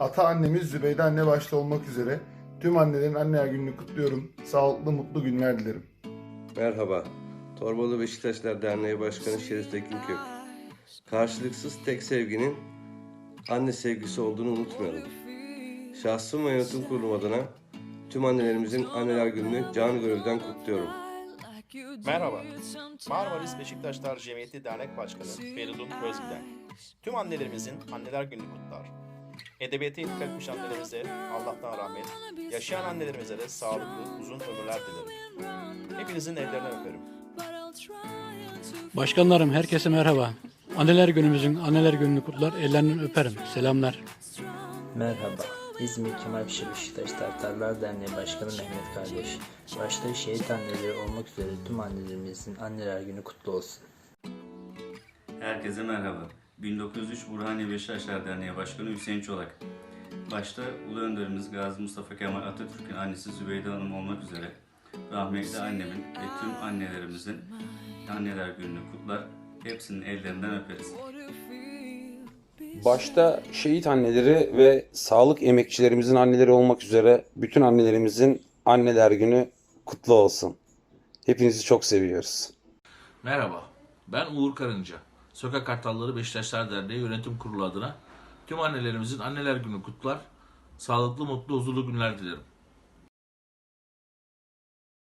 Ata annemiz Zübeyde anne başta olmak üzere tüm annelerin anneler gününü kutluyorum. Sağlıklı, mutlu günler dilerim. Merhaba. Torbalı Beşiktaşlar Derneği Başkanı Şerif Tekin Kök. Karşılıksız tek sevginin anne sevgisi olduğunu unutmayalım. Şahsım ve yönetim kurulum adına tüm annelerimizin anneler gününü can gönülden kutluyorum. Merhaba. Marmaris Beşiktaşlar Cemiyeti Dernek Başkanı Feridun Özgiden. Tüm annelerimizin anneler gününü kutlar. Edebiyata ilk etmiş annelerimize Allah'tan rahmet, yaşayan annelerimize de sağlıklı, uzun ömürler dilerim. Hepinizin ellerinden öperim. Başkanlarım herkese merhaba. Anneler günümüzün anneler gününü kutlar, ellerinden öperim. Selamlar. Merhaba. İzmir Kemal Paşa Beşiktaş Taraftarlar Derneği Başkanı Mehmet Kardeş. Başta şehit anneleri olmak üzere tüm annelerimizin anneler günü kutlu olsun. Herkese merhaba. 1903 Burhaniye Beşiktaşlar Derneği Başkanı Hüseyin Çolak. Başta Ulu Önderimiz Gazi Mustafa Kemal Atatürk'ün annesi Zübeyde Hanım olmak üzere rahmetli annemin ve tüm annelerimizin anneler gününü kutlar. Hepsinin ellerinden öperiz. Başta şehit anneleri ve sağlık emekçilerimizin anneleri olmak üzere bütün annelerimizin anneler günü kutlu olsun. Hepinizi çok seviyoruz. Merhaba, ben Uğur Karınca. Sokak Kartalları Beşiktaşlar Derneği Yönetim Kurulu adına tüm annelerimizin anneler günü kutlar, sağlıklı, mutlu, huzurlu günler dilerim.